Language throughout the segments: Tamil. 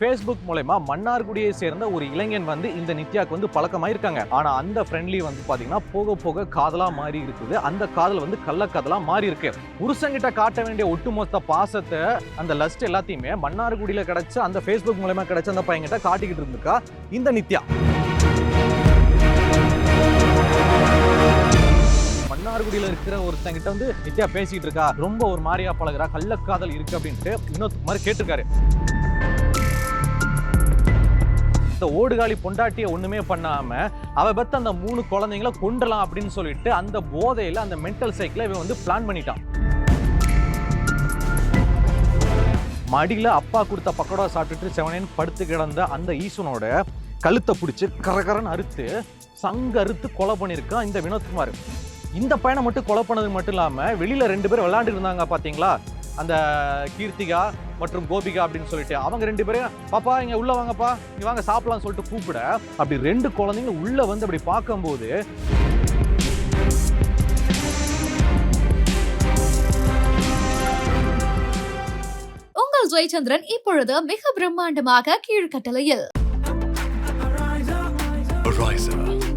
ஃபேஸ்புக் மூலயமா மன்னார்குடியை சேர்ந்த ஒரு இளைஞன் வந்து இந்த நித்யாக்கு வந்து பழக்கமாயிருக்காங்க. ஆனால் அந்த ஃப்ரெண்ட்லி வந்து பார்த்தீங்கன்னா போக போக காதலாக மாறி இருக்குது. அந்த காதல் வந்து கள்ளக்காதலாக மாறி இருக்கு புருஷங்கிட்ட காட்ட வேண்டிய ஒட்டுமொத்த பாசத்தை அந்த லஸ்ட் எல்லாத்தையுமே மன்னார்குடியில் கிடச்ச அந்த ஃபேஸ்புக் மூலயமா கிடச்ச அந்த பையன்கிட்ட காட்டிக்கிட்டு இருந்துக்கா இந்த நித்யா. மன்னார்குடியில் இருக்கிற ஒருத்தங்கிட்ட வந்து நித்யா பேசிக்கிட்டு இருக்கா. ரொம்ப ஒரு மாதிரியா பழகுறா. கள்ளக்காதல் இருக்கு அப்படின்ட்டு இன்னொரு மாதிரி கேட்டிருக்காரு. இந்த ஓடுகாலி பொண்டாட்டியை ஒன்றுமே பண்ணாமல் அவ பெத்த அந்த மூணு குழந்தைங்கள கொண்டலாம் அப்படின்னு சொல்லிட்டு அந்த போதையில் அந்த மென்டல் சைக்கிளை இவன் வந்து பிளான் பண்ணிட்டான். மடியில் அப்பா கொடுத்த பக்கோடா சாப்பிட்டுட்டு செவனேன்னு படுத்து கிடந்த அந்த ஈசனோட கழுத்தை பிடிச்சி கரகரன்னு அறுத்து சங்க அறுத்து கொலை பண்ணியிருக்கான் இந்த வினோத்குமார். இந்த பையனை மட்டும் கொலை பண்ணது மட்டும் இல்லாமல் வெளியில் ரெண்டு பேரும் விளாண்டுட்டு இருந்தாங்க பார்த்தீங்களா அந்த கீர்த்திகா மற்றும் கோபிகா அப்படின்னு சொல்லிட்டு அவங்க ரெண்டு பேரும் பாப்பா இங்க உள்ள வாங்கப்பா இங்க வாங்க சாப்பிடலாம் சொல்லிட்டு கூப்பிட அப்படி ரெண்டு குழந்தைங்க உள்ள வந்து அப்படி பார்க்கும்போது உங்கள் ஜெயச்சந்திரன் இப்பொழுது மிக பிரம்மாண்டமாக கீழ்கட்டளையில்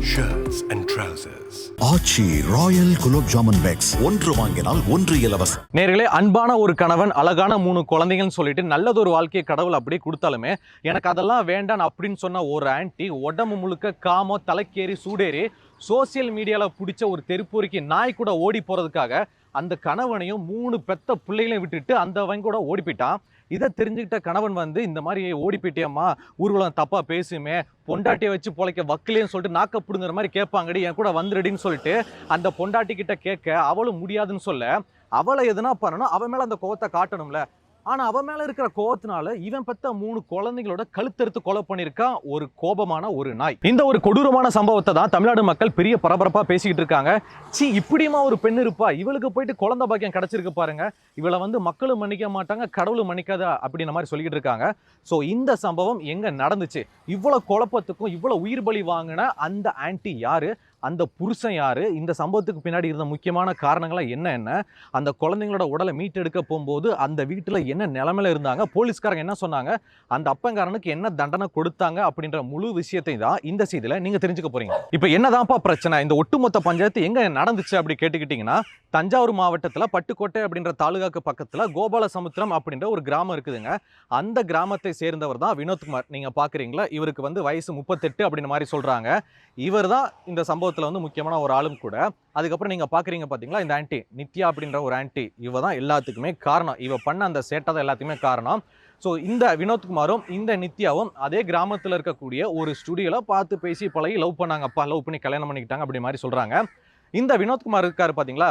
shirts and trousers. Aachi Royal gulab jamun packs. ஒன்று வாங்கினால் ஒன்று இலவசம். நேர்களே அன்பான ஒரு கணவன் அழகான மூணு குழந்தைங்கன்னு சொல்லிட்டு நல்லதொரு வாழ்க்கையை கடவுள் அப்படியே கொடுத்தாலுமே எனக்கு அதெல்லாம் வேண்டாம் அப்படின்னு சொன்ன ஒரு ஆன்டி உடம்பு முழுக்க காமோ தலைக்கேறி சூடேறி சோசியல் மீடியாவில் பிடிச்ச ஒரு தெருப்பூரிக்கு நாய் கூட ஓடி போகிறதுக்காக அந்த கணவனையும் மூணு பெத்த பிள்ளைகளையும் விட்டுட்டு அந்த அவன் கூட ஓடி போயிட்டான். இதை தெரிஞ்சுக்கிட்ட கணவன் வந்து இந்த மாதிரி ஓடி போயிட்டியம்மா ஊர்வலம் தப்பா பேசுமே பொண்டாட்டியை வச்சு பொழைக்க வக்கலேன்னு சொல்லிட்டு நாக்க பிடுங்குற மாதிரி கேட்பாங்கடி என் கூட வந்துடுடின்னு சொல்லிட்டு அந்த பொண்டாட்டி கிட்ட கேட்க அவளும் முடியாதுன்னு சொல்ல அவளை எதுனா பண்ணணும் அவன் மேல அந்த கோவத்தை காட்டணும்ல. ஆனால் அவன் மேலே இருக்கிற கோவத்தினால இவன் பத்த மூணு குழந்தைங்களோட கழுத்தெடுத்து கொலை பண்ணியிருக்கான் ஒரு கோபமான ஒரு நாய். இந்த ஒரு கொடூரமான சம்பவத்தை தான் தமிழ்நாடு மக்கள் பெரிய பரபரப்பாக பேசிக்கிட்டு இருக்காங்க. சி இப்படியுமா ஒரு பெண் இருப்பா? இவளுக்கு போயிட்டு குழந்தை பாக்கியம் கிடச்சிருக்கு பாருங்க. இவளை வந்து மக்களும் மன்னிக்க மாட்டாங்க கடவுளும் மன்னிக்காதா அப்படின்ற மாதிரி சொல்லிக்கிட்டு இருக்காங்க. ஸோ இந்த சம்பவம் எங்கே நடந்துச்சு? இவ்வளோ குழப்பத்துக்கும் இவ்வளோ உயிர் பலி வாங்கின அந்த ஆன்ட்டி யாரு? அந்த புருஷன் யாரு? இந்த சம்பவத்துக்கு பின்னாடி இருந்த முக்கியமான காரணங்களாக என்ன என்ன? அந்த குழந்தைங்களோட உடலை மீட்டெடுக்க போகும்போது அந்த வீட்டில் என்ன நிலமையில இருந்தாங்க? போலீஸ்காரங்க என்ன சொன்னாங்க? அந்த அப்பங்காரனுக்கு என்ன தண்டனை கொடுத்தாங்க? அப்படின்ற முழு விஷயத்தை தான் இந்த செய்தியில் நீங்கள் தெரிஞ்சுக்க போகிறீங்க இப்போ என்னதான்ப்பா பிரச்சனை? இந்த ஒட்டுமொத்த பஞ்சாயத்து எங்கே நடந்துச்சு அப்படி கேட்டுக்கிட்டிங்கன்னா தஞ்சாவூர் மாவட்டத்தில் பட்டுக்கோட்டை அப்படின்ற தாலுகாக்கு பக்கத்தில் கோபாலசமுத்திரம் அப்படின்ற ஒரு கிராமம் இருக்குதுங்க. அந்த கிராமத்தை சேர்ந்தவர் தான் வினோத்குமார் நீங்கள் பார்க்குறீங்களா இவருக்கு வந்து வயசு முப்பத்தெட்டு அப்படின்ற மாதிரி சொல்கிறாங்க இவர் தான் இந்த சம்பவத்தில் வந்து முக்கியமான ஒரு ஆளும் கூட. அதுக்கப்புறம் நீங்கள் பார்க்குறீங்க பார்த்தீங்களா இந்த ஆன்டி நித்யா அப்படின்ற ஒரு ஆன்ட்டி இவ தான் எல்லாத்துக்குமே காரணம். இவ பண்ண அந்த சேட்டை தான் எல்லாத்துக்குமே காரணம். ஸோ இந்த வினோத்குமாரும் இந்த நித்யாவும் அதே கிராமத்தில் இருக்கக்கூடிய ஒரு ஸ்டுடியோவில் பார்த்து பேசி பழகி லவ் பண்ணாங்கப்பா லவ் பண்ணி கல்யாணம் பண்ணிக்கிட்டாங்க அப்படி மாதிரி சொல்கிறாங்க இந்த வினோத்குமார் இருக்காரு பார்த்தீங்களா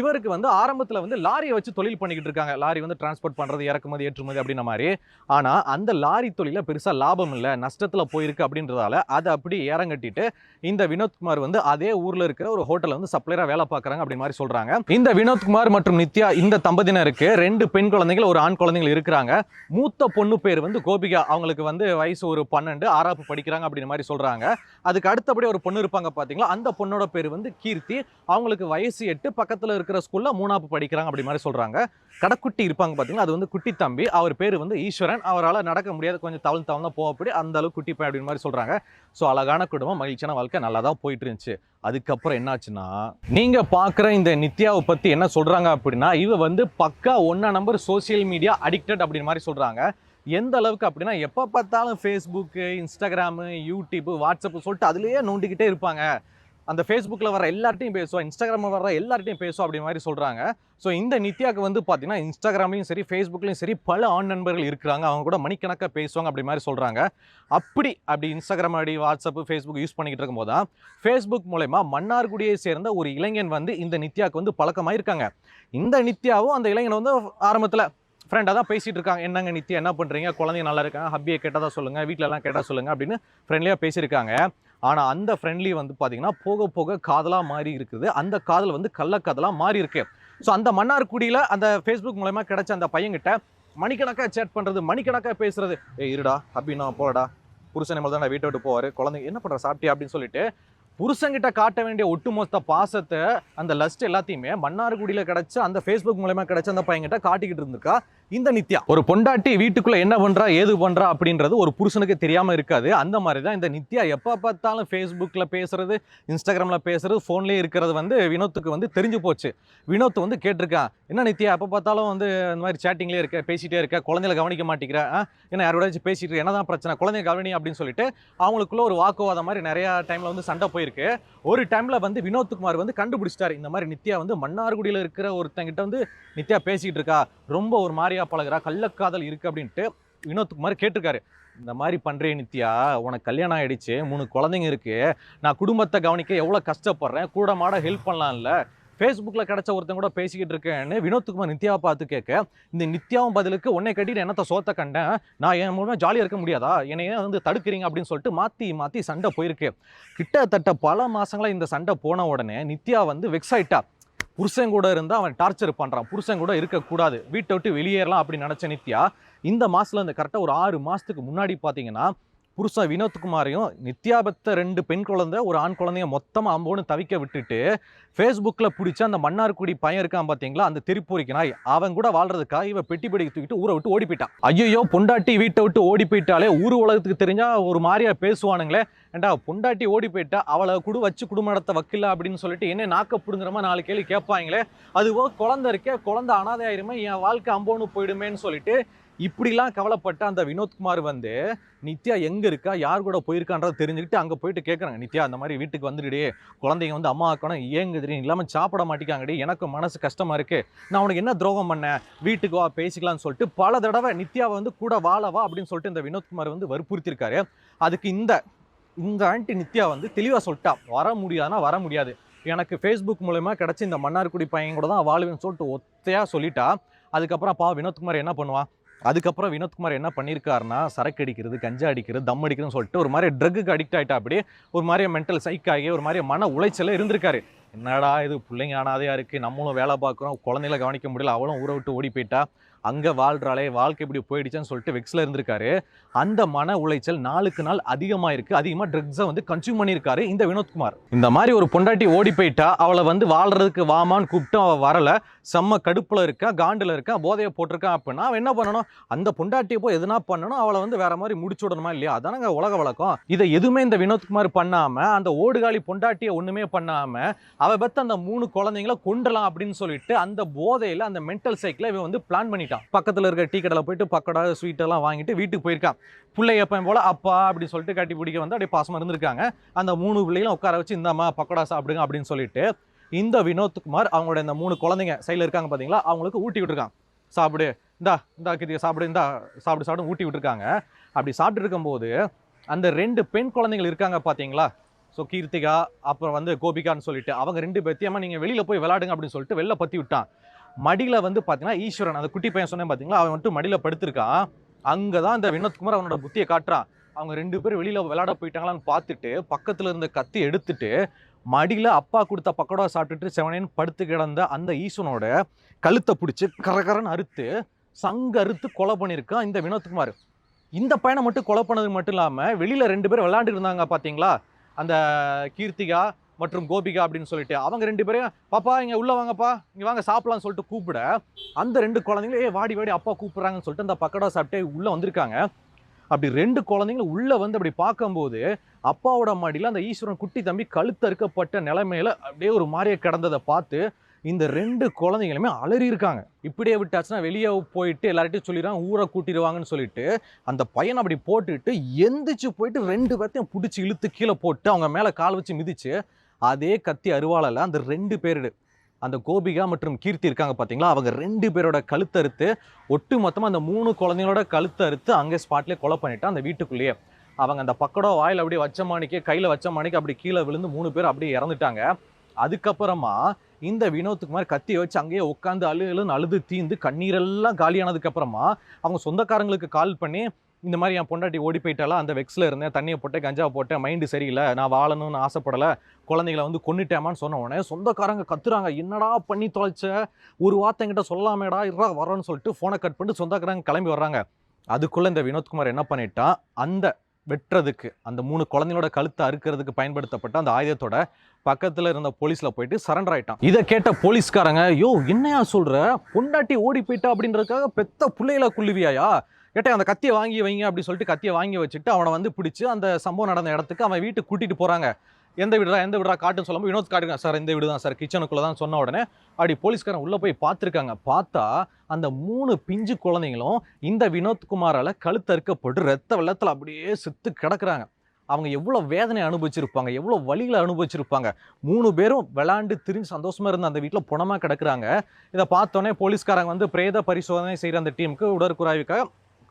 இவருக்கு வந்து ஆரம்பத்தில் வந்து லாரியை வச்சு தொழில் பண்ணிக்கிட்டு இருக்காங்க. லாரி வந்து டிரான்ஸ்போர்ட் பண்ணுறது இறக்குமதி ஏற்றுமதி அப்படின்ற மாதிரி. ஆனால் அந்த லாரி தொழிலில் பெருசாக லாபம் இல்லை நஷ்டத்தில் போயிருக்கு அப்படின்றதால அதை அப்படி இறங்கட்டிட்டு இந்த வினோத்குமார் வந்து அதே ஊரில் இருக்கிற ஒரு ஹோட்டலில் வந்து சப்ளையராக வேலை பார்க்குறாங்க அப்படி மாதிரி சொல்கிறாங்க இந்த வினோத்குமார் மற்றும் நித்யா இந்த தம்பதியினருக்கு ரெண்டு பெண் குழந்தைகள் ஒரு ஆண் குழந்தைகள் இருக்கிறாங்க. மூத்த பொண்ணு பேர் வந்து கோபிகா. அவங்களுக்கு வந்து வயசு ஒரு பன்னெண்டு ஆறாப்பு படிக்கிறாங்க அப்படின்னு மாதிரி சொல்கிறாங்க அதுக்கு அடுத்தபடி ஒரு பொண்ணு இருப்பாங்க பார்த்தீங்களா அந்த பொண்ணோட பேர் வந்து கீர்த்தி. அவங்களுக்கு வயசு எட்டு பக்கத்தில் இருக்கிற ஸ்கூலில் மூணாப்பு படிக்கிறாங்க அப்படி மாதிரி சொல்கிறாங்க கடைக்குட்டி இருப்பாங்க பார்த்தீங்கன்னா அது வந்து குட்டி தம்பி. அவர் பேர் வந்து ஈஸ்வரன். அவரால் நடக்க முடியாது. கொஞ்சம் தவழ்ந்து தவள் தான் போகப்படி அந்த அளவுக்கு குட்டி பையன் அப்படின்னு மாதிரி சொல்கிறாங்க ஸோ அழகான குடும்பம். மகிழ்ச்சியான வாழ்க்கை. நல்லா தான் போயிட்டு இருந்துச்சு. அதுக்கப்புறம் என்னாச்சுன்னா நீங்கள் பார்க்குற இந்த நித்யாவை பற்றி என்ன சொல்கிறாங்க அப்படின்னா இவ வந்து பக்கா ஒன்றா நம்பர் சோஷியல் மீடியா அடிக்டட் அப்படின்னு மாதிரி சொல்கிறாங்க எந்த அளவுக்கு அப்படின்னா எப்போ பார்த்தாலும் ஃபேஸ்புக்கு இன்ஸ்டாகிராமு யூடியூப்பு வாட்ஸ்அப்பு சொல்லிட்டு அதுலேயே நோண்டிக்கிட்டே இருப்பாங்க. அந்த ஃபேஸ்புக்கில் வர எல்லார்ட்டையும் பேசுவோம் இன்ஸ்டாகிராமில் வர எல்லார்ட்டையும் பேசுவோம் அப்படி மாதிரி சொல்கிறாங்க ஸோ இந்த நித்யாவுக்கு வந்து பார்த்தீங்கன்னா இன்ஸ்டாகிராம்லையும் சரி ஃபேஸ்புக்லையும் சரி பல ஆண் நண்பர்கள் இருக்கிறாங்க. அவங்க கூட மணிக்கணக்காக பேசுவாங்க அப்படி மாதிரி சொல்கிறாங்க அப்படி அப்படி இன்ஸ்டாகிராம் அடி வாட்ஸ்அப் ஃபேஸ்புக் யூஸ் பண்ணிக்கிட்டு இருக்கும்போது தான் ஃபேஸ்புக் மூலயமா மன்னார்குடியை சேர்ந்த ஒரு இளைஞன் வந்து இந்த நித்யாவுக்கு வந்து பழக்கமாயிருக்காங்க இந்த நித்யாவும் அந்த இளைஞன் வந்து ஆரம்பத்தில் ஃப்ரெண்டாக தான் பேசிகிட்டு இருக்காங்க. என்னங்க நித்யா என்ன பண்ணுறீங்க குழந்தைங்க நல்லா இருக்காங்க? ஹப்பியை தான் சொல்லுங்கள் வீட்டிலலாம் கேட்டால் சொல்லுங்கள் அப்படின்னு ஃப்ரெண்ட்லியாக பேசியிருக்காங்க. ஆனால் அந்த ஃப்ரெண்ட்லி வந்து பார்த்தீங்கன்னா போக போக காதலாக மாறி இருக்குது. அந்த காதல் வந்து கள்ளக்காதலாக மாறி இருக்கு. ஸோ அந்த மன்னார்குடியில் அந்த ஃபேஸ்புக் மூலயமா கிடைச்ச அந்த பையன்கிட்ட மணிக்கணக்காக சேட் பண்ணுறது மணிக்கணக்காக பேசுறது. ஏ இருடா அப்படின்னா போடா புருஷனை மேலே தான் வீட்டை விட்டு போவார். குழந்தைங்க என்ன பண்ணுற சாப்பிட்டியா? அப்படின்னு சொல்லிட்டு புருஷங்கிட்ட காட்ட வேண்டிய ஒட்டுமொத்த பாசத்தை அந்த லஸ்ட் எல்லாத்தையுமே மன்னார்குடியில் கிடச்ச அந்த ஃபேஸ்புக் மூலயமா கிடச்ச அந்த பையன்கிட்ட காட்டிக்கிட்டு இருந்திருக்கா. இந்த நித்யா. ஒரு பொண்டாட்டி வீட்டுக்குள்ள என்ன பண்றா ஏது பண்றா அப்படின்றது ஒரு புருஷனுக்கு தெரியாம இருக்காது. அந்த மாதிரி தான் இந்த நித்யா எப்ப பார்த்தாலும் ஃபேஸ்புக்ல பேசுறது இன்ஸ்டாகிராம்ல பேசுறது ஃபோன்லயே இருக்கிறது வந்து வினோத்துக்கு வந்து தெரிஞ்சு போச்சு. வினோத் வந்து கேட்டிருக்கான் என்ன நித்யா எப்ப பார்த்தாலும் வந்து இந்த மாதிரி சேட்டிங்லேயே இருக்க பேசிட்டே இருக்க குழந்தைகளை கவனிக்க மாட்டேங்கிற ஏன்னா என்ன யாரோடாச்சும் பேசிட்டு என்னதான் பிரச்சனை? குழந்தைய கவனி அப்படின்னு சொல்லிட்டு அவங்களுக்குள்ள ஒரு வாக்குவாதம் மாதிரி நிறைய டைம்ல வந்து சண்டை போயிருக்கு. ஒரு டைம்ல வந்து வினோத்குமார் வந்து கண்டுபிடிச்சிட்டாரு. இந்த மாதிரி நித்யா வந்து மன்னார்குடியில் இருக்கிற ஒருத்தங்கிட்ட வந்து நித்யா பேசிக்கிட்டு இருக்கா. ரொம்ப ஒரு மாதிரியா பழகுறா கள்ளக்காதல் இருக்குது அப்படின்ட்டு வினோத்குமார் கேட்டிருக்காரு. இந்த மாதிரி பண்ணுறேன் நித்யா உனக்கு கல்யாணம் ஆகிடுச்சு மூணு குழந்தைங்க இருக்குது நான் குடும்பத்தை கவனிக்க எவ்வளோ கஷ்டப்படுறேன் கூட மாட ஹெல்ப் பண்ணலாம்ல. ஃபேஸ்புக்கில் கிடச்ச ஒருத்தன் கூட பேசிக்கிட்டு இருக்கேன்னு வினோத்குமார் நித்யாவை பார்த்து கேட்க இந்த நித்யாவும் பதிலுக்கு உன்னை கட்டிட்டு என்னத்த சோத்த கண்டேன்? நான் என் மூலமாக ஜாலியாக இருக்க முடியாதா? என்னை ஏன் வந்து தடுக்கிறீங்க அப்படின்னு சொல்லிட்டு மாற்றி மாற்றி சண்டை போயிருக்கு. கிட்டத்தட்ட பல மாதங்களாக இந்த சண்டை போன உடனே நித்யா வந்து வெக்ஸ் ஆயிட்டா. புருஷன் கூட இருந்தால் அவன் டார்ச்சர் பண்ணுறான் புருஷன் கூட இருக்கக்கூடாது. வீட்டை விட்டு வெளியேறலாம் அப்படின்னு நினச்ச நித்யா இந்த மாதத்தில் இந்த கரெக்டாக ஒரு ஆறு மாதத்துக்கு முன்னாடி பார்த்தீங்கன்னா புருஷன் வினோத்குமாரையும் நித்யாபத்த ரெண்டு பெண் குழந்தை ஒரு ஆண் குழந்தைய மொத்தமாக அம்போன்னு தவிக்க விட்டுட்டு ஃபேஸ்புக்கில் பிடிச்ச அந்த மன்னார்குடி பையன் இருக்கான் பார்த்தீங்களா அந்த திருப்பூரிக்கு நாய். அவன் கூட வாழ்றதுக்காக இவன் பெட்டி பெடி தூக்கிட்டு ஊரை விட்டு ஓடி போயிட்டான். ஐயோ பொண்டாட்டி வீட்டை விட்டு ஓடி போயிட்டாலே ஊர் உலகத்துக்கு தெரிஞ்சால் ஒரு மாதிரியா பேசுவானுங்களே. ஏண்டா பொண்டாட்டி ஓடி போயிட்டா அவளை குடு வச்சு குடும்ப நடத்த வக்கில்ல அப்படின்னு சொல்லிட்டு என்ன நாக்க பிடுங்குறமா நாலு கேள்வி கேட்பாங்களே. அதுவோ குழந்தை இருக்கே குழந்தை அனாதை ஆயிருமே என் வாழ்க்கை அம்போன்னு போயிடுமேன்னு சொல்லிட்டு இப்படிலாம் கவலைப்பட்ட அந்த வினோத்குமார் வந்து நித்யா எங்க இருக்கா? யார் கூட போயிருக்கான்றதை தெரிஞ்சுக்கிட்டு அங்கே போயிட்டு கேட்குறாங்க நித்யா அந்த மாதிரி வீட்டுக்கு வந்துடுடே. குழந்தைங்க வந்து அம்மா ஆக்கணும். ஏங்குதுடி இல்லாமல் சாப்பிட மாட்டேங்காங்கடி எனக்கு மனசு கஷ்டமா இருக்கு. நான் உனக்கு என்ன துரோகம் பண்ணேன்? வீட்டுக்கு வா பேசிக்கலாம்னு சொல்லிட்டு பல தடவை நித்யாவை வந்து கூட வாழ வா அப்படின்னு சொல்லிட்டு இந்த வினோத்குமார் வந்து வற்புறுத்திருக்காரு அதுக்கு இந்த இந்த ஆண்டி நித்யா வந்து தெளிவாக சொல்லிட்டா வர முடியாதுன்னா வர முடியாது. எனக்கு ஃபேஸ்புக் மூலயமா கிடச்சி இந்த மன்னார்குடி பையன் கூட தான் வாழ்வேன்னு சொல்லிட்டு ஒத்தையாக சொல்லிட்டா. அதுக்கப்புறம் பா வினோத்குமார் என்ன பண்ணுவான்? அதுக்கப்புறம் வினோத்குமார் என்ன பண்ணியிருக்காருன்னா சரக்கு அடிக்கிறது கஞ்சா அடிக்கிறது தம் அடிக்கிறதுன்னு சொல்லிட்டு ஒரு மாதிரி ட்ரக்குக்கு அடிக்ட் ஆகிட்டா அப்படியே ஒரு மாதிரி மென்டல் சைக் ஆகி ஒரு மாதிரி மன உளைச்சல இருந்திருக்காரு. என்னடா இது பிள்ளைங்க அனாதையா இருக்கு நம்மளும் வேலை பார்க்குறோம் குழந்தைகளை கவனிக்க முடியல அவளும் ஊரை விட்டு ஓடி போயிட்டா. அங்கே வாழ்கிறாளே வாழ்க்கை இப்படி போயிடுச்சுன்னு சொல்லிட்டு வெக்ஸில் இருந்திருக்காரு. அந்த மன உளைச்சல் நாளுக்கு நாள் அதிகமாக இருக்குது அதிகமாக ட்ரக்ஸை வந்து கன்சியூம் பண்ணியிருக்காரு இந்த வினோத்குமார். இந்த மாதிரி ஒரு பொண்டாட்டி ஓடி போயிட்டா அவளை வந்து வாழ்கிறதுக்கு வாமான்னு கூப்பிட்டு அவள் வரலை. செம்ம கடுப்பில் இருக்கா காண்டில் இருக்கா போதையை போட்டிருக்கான் அப்படின்னா அவன் என்ன பண்ணணும்? அந்த பொண்டாட்டியை போய் எதுனா பண்ணணும்? அவளை வந்து வேற மாதிரி முடிச்சு விடணுமா இல்லையா? அதானங்க உலக வழக்கம். இதை எதுவுமே இந்த வினோத்குமார் பண்ணாமல் அந்த ஓடுகாலி பொண்டாட்டியை ஒன்றுமே பண்ணாமல் அவள் பற்றி அந்த மூணு குழந்தைங்கள கொண்டலாம் அப்படின்னு சொல்லிட்டு அந்த போதையில் அந்த மென்டல் சைக்கிளை இவன் வந்து பிளான் பண்ணிட்டான். பக்கத்தில் இருக்க டீ கடையில் போயிட்டு பக்கடா ஸ்வீட் எல்லாம் வாங்கிட்டு வீட்டுக்கு போயிருக்கான் பிள்ளை எப்பயும் போல அப்பா அப்படி சொல்லிட்டு கட்டி பிடிக்க வந்து அப்படியே பாசமாக இருந்திருக்காங்க. அந்த மூணு பிள்ளைகளும் உட்கார வச்சு இந்தாம்மா பக்கோடா சாப்பிடுங்க அப்படின்னு சொல்லிட்டு இந்த வினோத்குமார் அவங்களோட இந்த மூணு குழந்தைங்க சைடில் இருக்காங்க பார்த்தீங்களா அவங்களுக்கு ஊட்டி விட்டுருக்கான் சாப்பிடு இந்தா இந்தா கிதிய சாப்பிடு இந்தா சாப்பிடு சாப்பிடு ஊட்டி விட்டுருக்காங்க. அப்படி சாப்பிட்டு இருக்கும்போது அந்த ரெண்டு பெண் குழந்தைகள் இருக்காங்க பார்த்தீங்களா ஸோ கீர்த்திகா அப்புறம் வந்து கோபிகான்னு சொல்லிட்டு அவங்க ரெண்டு பேத்தியமா நீங்கள் வெளியில் போய் விளாடுங்க அப்படின்னு சொல்லிட்டு வெளில பற்றி விட்டான். மடியில் வந்து பார்த்தீங்கன்னா ஈஸ்வரன் அந்த குட்டி பையன் சொன்னேன் பார்த்தீங்களா அவன் வந்துட்டு மடியில் படுத்திருக்கான் அங்கே தான் இந்த வினோத்குமார் அவனோட புத்தியை காட்டுறான் அவங்க ரெண்டு பேரும் வெளியில் விளையாட போயிட்டாங்களான்னு பார்த்துட்டு பக்கத்தில் இருந்த கத்தி எடுத்துட்டு மடியில் அப்பா கொடுத்த பக்கோடா சாப்பிட்டுட்டு செவனேன்னு படுத்து கிடந்த அந்த ஈஸ்வனோட கழுத்தை பிடிச்சி கரகரன்னு அறுத்து சங்க அறுத்து கொலை பண்ணியிருக்கான் இந்த வினோத்குமார் இந்த பையனை மட்டும் கொலை பண்ணது மட்டும் இல்லாமல் வெளியில் ரெண்டு பேரும் விளையாண்டுட்டு இருந்தாங்க பார்த்தீங்களா அந்த கீர்த்திகா மற்றும் கோபிகா அப்படின்னு சொல்லிட்டு அவங்க ரெண்டு பேரையும் பாப்பா இங்கே உள்ள வாங்கப்பா இங்கே வாங்க சாப்பிடலாம்னு சொல்லிட்டு கூப்பிட அந்த ரெண்டு குழந்தைங்களும் ஏ வாடி வாடி அப்பா கூப்பிட்றாங்கன்னு சொல்லிட்டு அந்த பக்கடா சாப்பிட்டே உள்ளே வந்திருக்காங்க. அப்படி ரெண்டு குழந்தைங்களும் உள்ளே வந்து அப்படி பார்க்கும்போது அப்பாவோட மாடியில் அந்த ஈஸ்வரன் குட்டி தம்பி கழுத்தறுக்கப்பட்ட நிலைமையில் அப்படியே ஒரு மாதிரியே கிடந்ததை பார்த்து இந்த ரெண்டு குழந்தைங்களுமே அலறி இருக்காங்க. இப்படியே விட்டாச்சுன்னா வெளியே போயிட்டு எல்லார்ட்டையும் சொல்லிடுறாங்க ஊரை கூட்டிடுவாங்கன்னு சொல்லிட்டு. அந்த பையனை அப்படி போட்டுட்டு எந்திரிச்சு போயிட்டு ரெண்டு பேர்த்தையும் பிடிச்சி இழுத்து கீழே போட்டு அவங்க மேலே கால் வச்சு மிதிச்சு அதே கத்தி அருவாளில் அந்த ரெண்டு பேரு அந்த கோபிகா மற்றும் கீர்த்தி இருக்காங்க பார்த்தீங்களா அவங்க ரெண்டு பேரோட கழுத்தறுத்து ஒட்டு மொத்தமாக அந்த மூணு குழந்தைங்களோட கழுத்தறுத்து அங்கே ஸ்பாட்லேயே கொலை பண்ணிட்டு அந்த வீட்டுக்குள்ளேயே. அவங்க அந்த பக்கடோ வாயில் அப்படியே வச்ச மாணிக்கே கையில் வச்ச மாணிக்கு அப்படி கீழே விழுந்து மூணு பேர் அப்படியே இறந்துட்டாங்க. அதுக்கப்புறமா இந்த வினோத்துக்குமார் கத்தி வச்சு அங்கேயே உட்காந்து அழு அழுன்னு அழுது தீந்து கண்ணீரெல்லாம் காலியானதுக்கப்புறமா அவங்க சொந்தக்காரங்களுக்கு கால் பண்ணி இந்த மாதிரி என் பொண்டாட்டி ஓடி போயிட்டாலாம் அந்த வெக்ஸில் இருந்தேன். தண்ணியை போட்டேன் கஞ்சா போட்டேன். மைண்டு சரியில்லை. நான் வாழணும்னு ஆசைப்படலை. குழந்தைகளை வந்து கொன்னுட்டேமான்னு சொன்ன உடனே சொந்தக்காரங்க கத்துறாங்க. என்னடா பண்ணி தொலைச்ச? ஒரு வார்த்தை என்கிட்ட சொல்லாமேடா இருடா வரோன்னு சொல்லிட்டு ஃபோனை கட் பண்ணிட்டு சொந்தக்காரங்க கிளம்பி வர்றாங்க. அதுக்குள்ளே இந்த வினோத்குமார் என்ன பண்ணிட்டான் அந்த வெட்டுறதுக்கு அந்த மூணு குழந்தைங்களோட கழுத்தை அறுக்கிறதுக்கு பயன்படுத்தப்பட்ட அந்த ஆயுதத்தோட பக்கத்தில் இருந்த போலீஸில் போயிட்டு சரண்டர் ஆயிட்டான். இதை கேட்ட போலீஸ்காரங்க யோ என்னையா சொல்கிற பொண்டாட்டி ஓடி போயிட்டா அப்படின்றதுக்காக பெத்த பிள்ளைகளை குள்ளுவியாயா? கேட்டேன் அந்த கத்தியை வாங்கி வைங்க அப்படின்னு சொல்லிட்டு கத்தியை வாங்கி வச்சுட்டு அவனை வந்து பிடிச்சி அந்த சம்பவம் நடந்த இடத்துக்கு அவன் வீட்டுக்கு கூட்டிகிட்டு போகிறாங்க எந்த வீடுடா எந்த வீடா காட்டுன்னு சொல்லும்போது வினோத் காட்டுங்க சார் இந்த வீடு தான் சார். கிச்சனுக்குள்ள தான் சொன்ன உடனே அப்படி போலீஸ்காரன் உள்ளே போய் பார்த்துருக்காங்க. பார்த்தா அந்த மூணு பிஞ்சு குழந்தைங்களும் இந்த வினோத்குமாரால் கழுத்தறுக்கப்பட்டு ரத்த வெள்ளத்தில் அப்படியே செத்து கிடக்குறாங்க. அவங்க எவ்வளோ வேதனை அனுபவிச்சிருப்பாங்க எவ்வளோ வழியில் அனுபவிச்சிருப்பாங்க. மூணு பேரும் விளாண்டு திரிஞ்சு சந்தோஷமாக இருந்த அந்த வீட்டில் புணமாக கிடக்குறாங்க. இதை பார்த்தோன்னே போலீஸ்காரங்க வந்து பிரேத பரிசோதனை செய்கிற அந்த டீமுக்கு உடற்குறாய்வுக்காக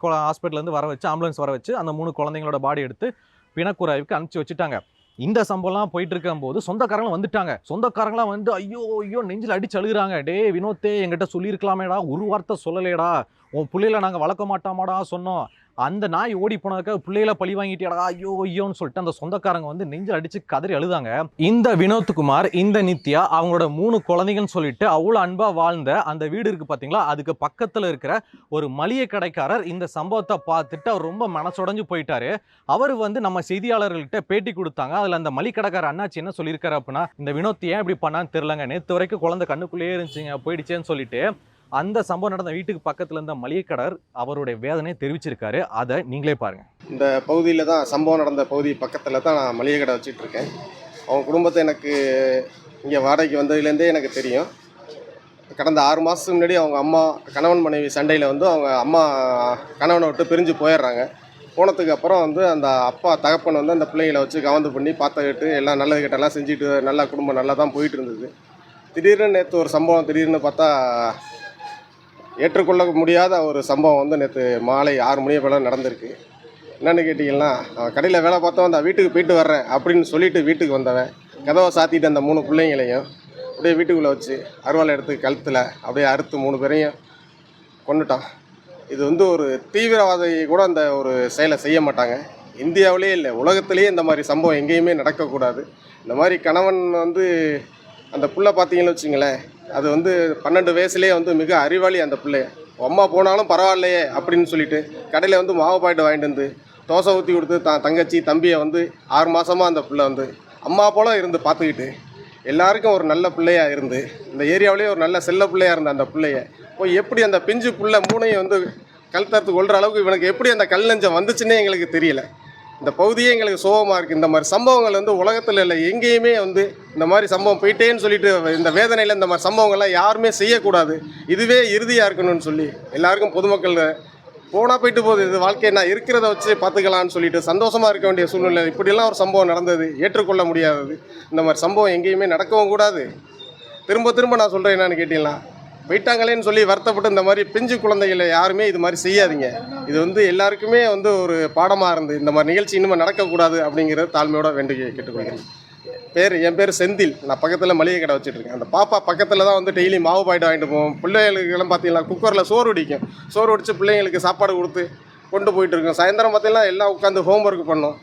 ஹாஸ்பிட்டல்லேருந்து வர வச்சு ஆம்புலன்ஸ் வர வச்சு அந்த மூணு குழந்தைங்களோட பாடி எடுத்து பிணக்குறாய்வுக்கு அனுப்பிச்சி வச்சுட்டாங்க. இந்த சம்பவம்லாம் போயிட்டு இருக்கும்போது சொந்தக்காரங்களும் வந்துட்டாங்க. சொந்தக்காரங்களாம் வந்து ஐயோ ஐயோ நெஞ்சில் அடிச்சு அழுகுறாங்க. டே வினோத்தே எங்கிட்ட சொல்லியிருக்கலாமேடா ஒரு வார்த்தை சொல்லலையேடா. உன் பிள்ளையில நாங்கள் வளர்க்க மாட்டோமாடா சொன்னோம். அந்த நாய் ஓடி போனதுக்காக பிள்ளைகளை பழி வாங்கிட்டியாடா ஐயோ ஐயோன்னு சொல்லிட்டு அந்த சொந்தக்காரங்க வந்து நெஞ்சில் அடிச்சு கதறி அழுதாங்க. இந்த வினோத்குமார் இந்த நித்யா அவங்களோட மூணு குழந்தைங்கன்னு சொல்லிட்டு அவ்வளோ அன்பாக வாழ்ந்த அந்த வீடு இருக்கு பார்த்தீங்களா அதுக்கு பக்கத்தில் இருக்கிற ஒரு மளிகை கடைக்காரர் இந்த சம்பவத்தை பார்த்துட்டு அவர் ரொம்ப மனசுடைஞ்சு போயிட்டாரு. அவர் வந்து நம்ம செய்தியாளர்கள்ட்ட பேட்டி கொடுத்தாங்க. அதில் அந்த மளிகை கடைக்காரர் அண்ணாச்சி என்ன சொல்லியிருக்காரு அப்படின்னா இந்த வினோத் ஏன் இப்படி பண்ணான்னு தெரிலங்க நேற்று வரைக்கும் குழந்தை கண்ணுக்குள்ளேயே இருந்துச்சுங்க போயிடுச்சேன்னு சொல்லிட்டு அந்த சம்பவம் நடந்த வீட்டுக்கு பக்கத்துல இருந்த மளிகை கடர் அவருடைய வேதனையை தெரிவிச்சிருக்காரு. அதை நீங்களே பாருங்க. இந்த பகுதியில் தான் சம்பவம் நடந்த பகுதி பக்கத்தில் தான் நான் மளிகை கடை வச்சுட்டு இருக்கேன். அவங்க குடும்பத்தை எனக்கு இங்கே வாடகைக்கு வந்ததுலேருந்தே எனக்கு தெரியும். கடந்த ஆறு மாதத்துக்கு முன்னாடி அவங்க அம்மா கணவன் மனைவி சண்டையில் வந்து அவங்க அம்மா கணவனை விட்டு பிரிஞ்சு போயிடுறாங்க. போனதுக்கு அப்புறம் வந்து அந்த அப்பா தகப்பன் வந்து அந்த பிள்ளைங்களை வச்சு கவர்ந்து பண்ணி பார்த்துக்கிட்டு எல்லாம் நல்லது கிட்டலாம் செஞ்சுட்டு நல்லா குடும்பம் நல்லா தான் போயிட்டு இருந்தது. திடீர்னு நேற்று ஒரு சம்பவம் திடீர்னு பார்த்தா ஏற்றுக்கொள்ள முடியாத ஒரு சம்பவம் வந்து நேற்று மாலை ஆறு மணி போல் நடந்திருக்கு. என்னென்னு கேட்டிங்கன்னா அவன் கடையில் வேலை பார்த்தவன் அந்த வீட்டுக்கு போயிட்டு வர்றேன் அப்படின்னு சொல்லிட்டு வீட்டுக்கு வந்தவன் கதவை சாத்திட்டு அந்த மூணு பிள்ளைங்களையும் அப்படியே வீட்டுக்குள்ளே வச்சு அருவாளை எடுத்து கழுத்தில் அப்படியே அறுத்து மூணு பேரையும் கொண்டுட்டான் இது வந்து ஒரு தீவிரவாதி கூட அந்த ஒரு செயலை செய்ய மாட்டாங்க. இந்தியாவிலே இல்லை உலகத்திலேயே இந்த மாதிரி சம்பவம் எங்கேயுமே நடக்கக்கூடாது. இந்த மாதிரி கணவன் வந்து அந்த புள்ள பார்த்தீங்கன்னு வச்சுங்களேன் அது வந்து பன்னெண்டு வயசுலேயே வந்து மிக அறிவாளி அந்த பிள்ளைய அம்மா போனாலும் பரவாயில்லையே அப்படின்னு சொல்லிட்டு கடையில் வந்து மாவு பாக்கெட்டு வாங்கிட்டு வந்து தோசை ஊற்றி கொடுத்து தான் தங்கச்சி தம்பியை வந்து ஆறு மாதமாக அந்த பிள்ளை வந்து அம்மா போல் இருந்து பார்த்துக்கிட்டு எல்லாருக்கும் ஒரு நல்ல பிள்ளையாக இருந்து இந்த ஏரியாவிலேயே ஒரு நல்ல செல்ல பிள்ளையாக இருந்த அந்த பிள்ளைய போய் எப்படி அந்த பிஞ்சு பிள்ளை மூணையும் வந்து கழுத்தறுத்து கொள்கிற அளவுக்கு இவனுக்கு எப்படி அந்த கல் நெஞ்சம் வந்துச்சுன்னே எங்களுக்கு தெரியலை. இந்த பகுதியே எங்களுக்கு சோகமாக இருக்குது இந்த மாதிரி சம்பவங்கள் வந்து உலகத்தில் இல்லை எங்கேயுமே வந்து இந்த மாதிரி சம்பவம் போயிட்டேன்னு சொல்லிட்டு இந்த வேதனையில் இந்த மாதிரி சம்பவங்கள்லாம் யாருமே செய்யக்கூடாது. இதுவே இறுதியாக இருக்கணும்னு சொல்லி எல்லாருக்கும் பொதுமக்கள் போனால் போயிட்டு போகுது. இது வாழ்க்கை நான் இருக்கிறத வச்சு பார்த்துக்கலான்னு சொல்லிட்டு சந்தோஷமாக இருக்க வேண்டிய சூழ்நிலை. இப்படியெல்லாம் ஒரு சம்பவம் நடந்தது. ஏற்றுக்கொள்ள முடியாதது. இந்த மாதிரி சம்பவம் எங்கேயுமே நடக்கவும் கூடாது. திரும்ப திரும்ப நான் சொல்கிறேன் என்னன்னு கேட்டீங்களா? போயிட்டாங்களேன்னு சொல்லி வருத்தப்பட்டு இந்த மாதிரி பிஞ்சு குழந்தைகளை யாருமே இது மாதிரி செய்யாதீங்க. இது வந்து எல்லாருக்குமே வந்து ஒரு பாடமாக இருந்து இந்த மாதிரி நிகழ்ச்சி இன்னும் நடக்கக்கூடாது அப்படிங்கிறத தாழ்மையோட வேண்டிய கேட்டுக்கொள்கிறேன். பேர் என் பேர் செந்தில். நான் பக்கத்தில் மளிகை கடை வச்சுட்டு இருக்கேன். அந்த பாப்பா பக்கத்தில் தான் வந்து டெய்லி மாவு பாயிட்டு வாங்கிட்டு போவோம். பிள்ளைகளுக்கெல்லாம் பார்த்தீங்கன்னா குக்கரில் சோறு வடிக்கும். சோறு வடித்து பிள்ளைங்களுக்கு சாப்பாடு கொடுத்து கொண்டு போயிட்டுருக்கோம் சாயந்தரம் பார்த்தீங்கன்னா எல்லாம் உட்காந்து ஹோம்ஒர்க் பண்ணோம்.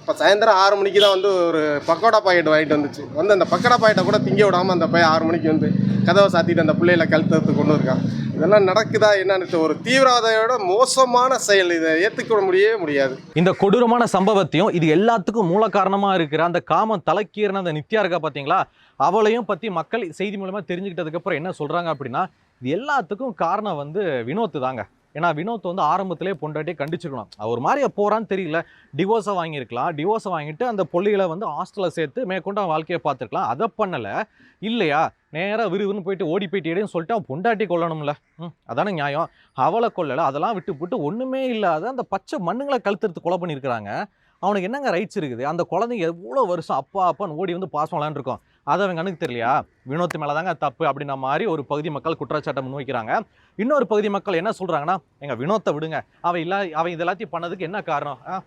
இப்போ சாயந்தரம் ஆறு மணிக்கு தான் வந்து ஒரு பக்கோடா பாக்கெட் வாங்கிட்டு வந்துச்சு. வந்து அந்த பக்கோடா பாக்கெட்டை கூட திங்க விடாமல் அந்த பையன் ஆறு மணிக்கு வந்து கதவை சாத்திட்டு அந்த பிள்ளைகளை கழுத்தத்து கொண்டு இருக்கான் இதெல்லாம் நடக்குதா என்னன்னு ஒரு தீவிரவாதையோட மோசமான செயல். இதை ஏற்றுக்க முடியவே முடியாது. இந்த கொடூரமான சம்பவத்தையும் இது எல்லாத்துக்கும் மூல காரணமாக இருக்கிற அந்த காமம் தலைக்கீறின அந்த நித்யா இருக்கா பார்த்தீங்களா அவளையும் பற்றி மக்கள் செய்தி மூலமாக தெரிஞ்சுக்கிட்டதுக்கப்புறம் என்ன சொல்கிறாங்க அப்படின்னா இது எல்லாத்துக்கும் காரணம் வந்து வினோத்து தாங்க. ஏன்னா வினோத் வந்து ஆரம்பத்திலே பொண்டாட்டியை கண்டிச்சிருக்கணும் அவர் மாதிரியே மாதிரி தெரியல. டிவோர்ஸை வாங்கியிருக்கலாம். டிவோர்ஸை வாங்கிட்டு அந்த பொள்ளிகளை வந்து ஹாஸ்டலில் சேர்த்து மேற்கொண்டு அவன் வாழ்க்கையை பார்த்துருக்கலாம். அதை பண்ணலை. இல்லையா? நேராக விறுவிறுன்னு போயிட்டு ஓடி போயிட்டேன்னு சொல்லிட்டு அவன் பொண்டாட்டி கொல்லணும்ல. ம் அதானே நியாயம். அவளை கொல்லலை. அதெல்லாம் விட்டு விட்டு ஒன்றுமே இல்லாத அந்த பச்சை மண்ணுங்களை கழுத்துறது கொலை பண்ணியிருக்கிறாங்க. அவனுக்கு என்னங்க ரைட்ஸ் இருக்குது? அந்த குழந்தைங்க எவ்வளோ வருஷம் அப்பா அப்பான்னு ஓடி வந்து பாசம் விளாண்டுருக்கோம் அது அவங்க கணக்கு தெரியலையா? வினோத் மேலே தாங்க தப்பு அப்படின்ன மாதிரி ஒரு பகுதி மக்கள் குற்றச்சாட்டை முன்வைக்கிறாங்க. இன்னொரு பகுதி மக்கள் என்ன சொல்கிறாங்கன்னா எங்கள் வினோத்தை விடுங்க. அவன் இல்லா அவன் இது எல்லாத்தையும் பண்ணதுக்கு என்ன காரணம்? ஆ,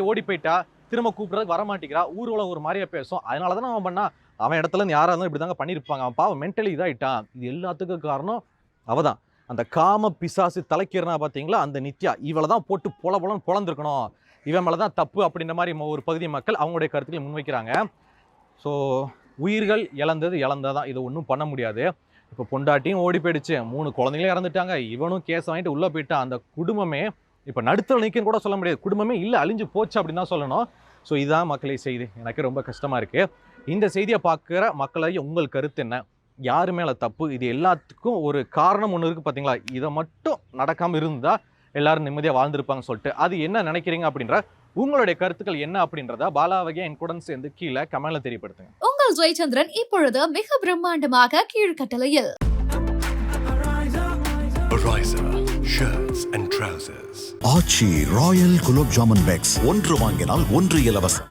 ஓடி போயிட்டா திரும்ப கூப்பிட்றதுக்கு வர மாட்டேங்கிறா. ஊர்வலம் ஒரு மாதிரியா பேசும். அதனால தானே அவன் பண்ணா? அவன் இடத்துல இருந்து யாராக இருந்தாலும் இப்படி தாங்க பண்ணியிருப்பாங்க. அவன் பாவம் மென்டலி இதாகிட்டான் இது எல்லாத்துக்கும் காரணம் அவள் தான் அந்த காம பிசாசு தலைக்கிறனா பார்த்தீங்களா அந்த நித்யா. இவளை தான் போட்டு பொல பொலன்னு பொழந்திருக்கணும் இவன் மேலே தான் தப்பு அப்படின்ற மாதிரி ஒரு பகுதி மக்கள் அவங்களுடைய கருத்துக்களை முன்வைக்கிறாங்க. ஸோ உயிர்கள் இழந்தது இழந்ததான். இது ஒன்றும் பண்ண முடியாது. இப்போ பொண்டாட்டியும் ஓடி போயிடுச்சு. மூணு குழந்தைங்களும் இறந்துட்டாங்க. இவனும் கேஸ் வாங்கிட்டு உள்ளே போயிட்டான். அந்த குடும்பமே இப்போ நடுத்தல் நிற்கும் கூட சொல்ல முடியாது. குடும்பமே இல்லை அழிஞ்சு போச்சு அப்படின்னு தான் சொல்லணும். ஸோ இதுதான் மக்களை செய்தி. எனக்கு ரொம்ப கஷ்டமாக இருக்குது இந்த செய்தியை பார்க்குற மக்களை உங்கள் கருத்து என்ன? யார் மேலே தப்பு? இது எல்லாத்துக்கும் ஒரு காரணம் ஒன்று இருக்குது பார்த்தீங்களா இதை மட்டும் நடக்காமல் இருந்தால் எல்லாரும் நிம்மதியாக வாழ்ந்திருப்பாங்கன்னு சொல்லிட்டு அது என்ன நினைக்கிறீங்க அப்படின்ற உங்களுடைய கருத்துக்கள் என்ன அப்படின்றத பாலாவகையா என் கூட சேர்ந்து கீழே கமெண்ட்ல தெரியப்படுத்துங்க. உங்கள் ஜெயச்சந்திரன் இப்பொழுது மிக பிரம்மாண்டமாக கீழ்கட்டளையில். Ariza shirts and trousers. Aachi Royal gulab jamun packs ஒன்று வாங்கினால் ஒன்று இலவசம்.